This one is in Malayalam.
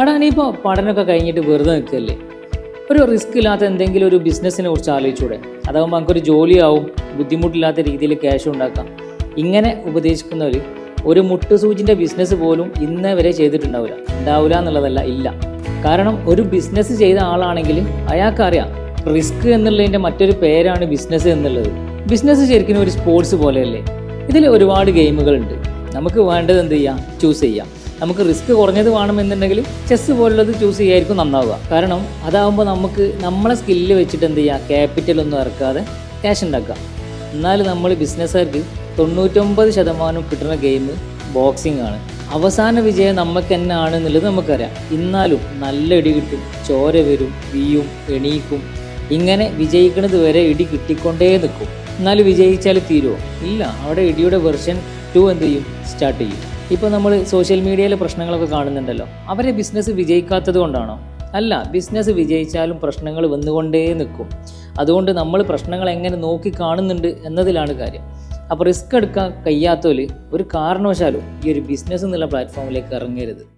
എടാ നീയിപ്പോൾ പഠനമൊക്കെ കഴിഞ്ഞിട്ട് വെറുതെ നിൽക്കല്ലേ? ഒരു റിസ്ക് ഇല്ലാത്ത എന്തെങ്കിലും ഒരു ബിസിനസ്സിനെ കുറിച്ച് ആലോചിച്ചൂടെ? അതാകുമ്പോൾ നമുക്കൊരു ജോലിയാവും ബുദ്ധിമുട്ടില്ലാത്ത രീതിയിൽ ക്യാഷ് ഉണ്ടാക്കാം. ഇങ്ങനെ ഉപദേശിക്കുന്നവർ ഒരു മുട്ടുസൂചിന്റെ ബിസിനസ് പോലും ഇന്നേ വരെ ചെയ്തിട്ടുണ്ടാവില്ല. ഉണ്ടാവില്ല എന്നുള്ളതല്ല ഇല്ല. കാരണം ഒരു ബിസിനസ് ചെയ്ത ആളാണെങ്കിൽ അയാൾക്കറിയാം റിസ്ക് എന്നുള്ളതിന്റെ മറ്റൊരു പേരാണ് ബിസിനസ് എന്നുള്ളത്. ബിസിനസ് ശരിക്കും ഒരു സ്പോർട്സ് പോലെയല്ലേ? ഇതിൽ ഒരുപാട് ഗെയിമുകളുണ്ട് നമുക്ക് വേണ്ടത് എന്ത് ചെയ്യാം? ചൂസ് ചെയ്യാം. നമുക്ക് റിസ്ക് കുറഞ്ഞത് വേണമെന്നുണ്ടെങ്കിൽ ചെസ് പോലുള്ളത് ചൂസ് ചെയ്യായിരിക്കും നന്നാവുക. കാരണം അതാകുമ്പോൾ നമുക്ക് നമ്മളെ സ്കില്ല് വെച്ചിട്ട് എന്ത് ചെയ്യുക ക്യാപിറ്റൽ ഒന്നും ഇറക്കാതെ ക്യാഷ് ഉണ്ടാക്കുക. എന്നാൽ നമ്മൾ ബിസിനസ്സുകാർക്ക് തൊണ്ണൂറ്റൊമ്പത് ശതമാനം കിട്ടുന്ന ഗെയിം ബോക്സിംഗ് ആണ്. അവസാന വിജയം നമുക്ക് തന്നെ ആണ് എന്നുള്ളത് നമുക്കറിയാം. എന്നാലും നല്ല ഇടി കിട്ടും. ചോര വരും വീയും എണീക്കും. ഇങ്ങനെ വിജയിക്കുന്നത് വരെ ഇടി കിട്ടിക്കൊണ്ടേ നിൽക്കും. എന്നാൽ വിജയിച്ചാൽ തീരുമോ ഇല്ല. അവിടെ ഇടിയുടെ വെർഷൻ ടു എന്ത് ചെയ്യും? സ്റ്റാർട്ട് ചെയ്യും. ഇപ്പോൾ നമ്മൾ സോഷ്യൽ മീഡിയയിലെ പ്രശ്നങ്ങളൊക്കെ കാണുന്നുണ്ടല്ലോ. അവരെ ബിസിനസ് വിജയിക്കാത്തത് കൊണ്ടാണോ? അല്ല ബിസിനസ് വിജയിച്ചാലും പ്രശ്നങ്ങൾ വന്നുകൊണ്ടേ നിൽക്കും. അതുകൊണ്ട് നമ്മൾ പ്രശ്നങ്ങൾ എങ്ങനെ നോക്കി കാണുന്നുണ്ട് എന്നതിലാണ് കാര്യം. അപ്പോൾ റിസ്ക് എടുക്കാൻ കഴിയാത്തവർ ഒരു കാരണവശാലും ഈ ഒരു ബിസിനസ് എന്നുള്ള പ്ലാറ്റ്ഫോമിലേക്ക് ഇറങ്ങരുത്.